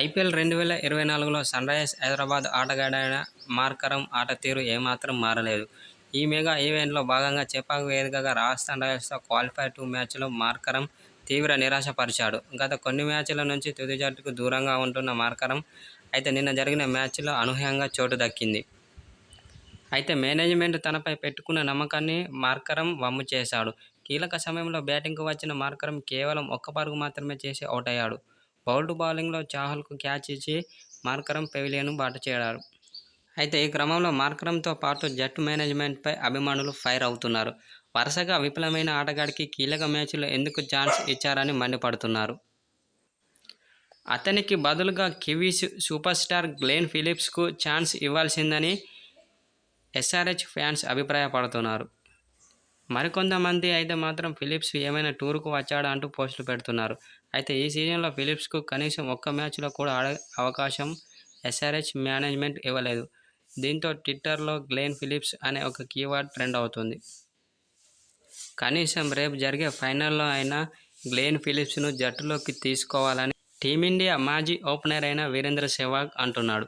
IPL రెండు వేల ఇరవై నాలుగులో సన్రైజర్స్ హైదరాబాద్ ఆటగాడైన మార్కరం ఆట తీరు ఏమాత్రం మారలేదు. ఈ మెగా ఈవెంట్లో భాగంగా చెపాక్ వేదికగా రాజస్థాన్ రాయల్స్తో క్వాలిఫై టూ మ్యాచ్లో మార్కరం తీవ్ర నిరాశపరిచాడు. గత కొన్ని మ్యాచ్ల నుంచి తుది జట్టుకు దూరంగా ఉంటున్న మార్కరం అయితే నిన్న జరిగిన మ్యాచ్లో అనూహ్యంగా చోటు దక్కింది. అయితే మేనేజ్మెంట్ తనపై పెట్టుకున్న నమ్మకాన్ని మార్కరం వమ్ము చేశాడు. కీలక సమయంలో బ్యాటింగ్కు వచ్చిన మార్కరం కేవలం ఒక్క పరుగు మాత్రమే చేసి అవుటయ్యాడు. బౌల్డ్ బౌలింగ్లో చాహల్కు క్యాచ్ ఇచ్చి మార్కరం పెవిలియను బాట చేయడారు అయితే ఈ క్రమంలో మార్కరంతో పాటు జట్టు మేనేజ్మెంట్పై అభిమానులు ఫైర్ అవుతున్నారు. వరుసగా విఫలమైన ఆటగాడికి కీలక మ్యాచ్లో ఎందుకు ఛాన్స్ ఇచ్చారని మండిపడుతున్నారు. అతనికి బదులుగా కివీస్ సూపర్ స్టార్ గ్లెన్ ఫిలిప్స్కు ఛాన్స్ ఇవ్వాల్సిందని ఎస్ఆర్హెచ్ ఫ్యాన్స్ అభిప్రాయపడుతున్నారు. మరికొంతమంది అయితే మాత్రం ఫిలిప్స్ ఏమైనా టూర్కు వచ్చాడా అంటూ పోస్టులు పెడుతున్నారు. అయితే ఈ సీజన్లో ఫిలిప్స్కు కనీసం ఒక్క మ్యాచ్లో కూడా ఆడే అవకాశం ఎస్ఆర్హెచ్ మేనేజ్మెంట్ ఇవ్వలేదు. దీంతో ట్విట్టర్లో గ్లెన్ ఫిలిప్స్ అనే ఒక కీవర్డ్ ట్రెండ్ అవుతుంది కనీసం రేపు జరిగే ఫైనల్లో అయినా గ్లెన్ ఫిలిప్స్ను జట్టులోకి తీసుకోవాలని టీమిండియా మాజీ ఓపెనర్ అయిన వీరేంద్ర సెహ్వాగ్ అంటున్నాడు.